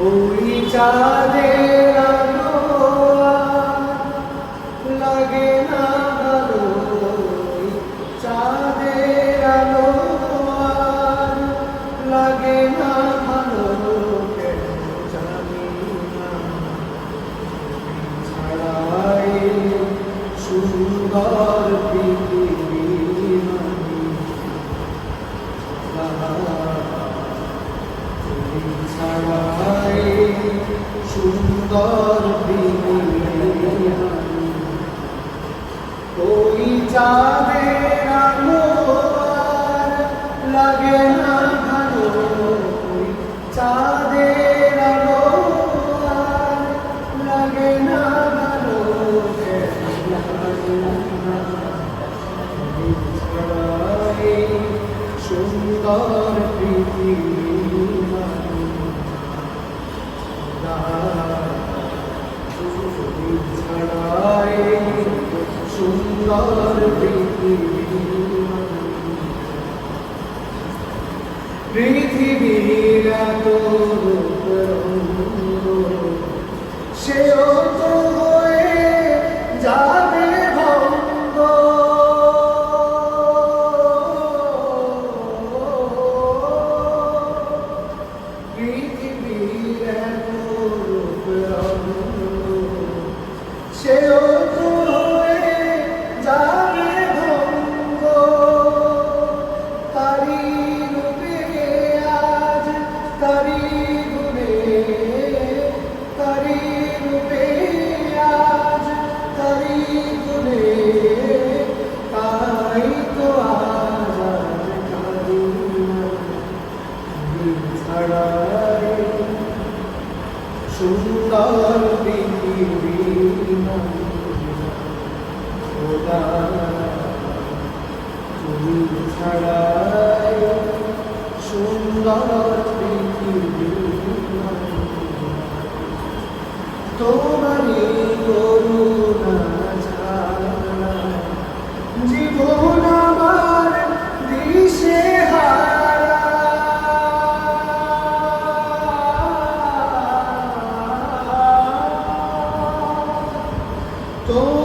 ওই চাঁদের আলো লাগে না ভালো চাঁদের আলো লাগে না ভালো ছাড়াই সুন্দর পৃথিবী সুন্দর ওই চাঁদের আলো লাগে না ভালো ওই চাঁদের আলো লাগে না ভালো সুন্দর পৃথিবী তুমি ছাড়াই সুন্দর পৃথিবী পৃথিবীর রঙ্গ, সেও তো হয়ে যাবে ভঙ্গ পৃথিবীর রঙ্গ, সেও সুন্দর তুমি ছাড়াই সুন্দর পৃথিবী তোমারই Então,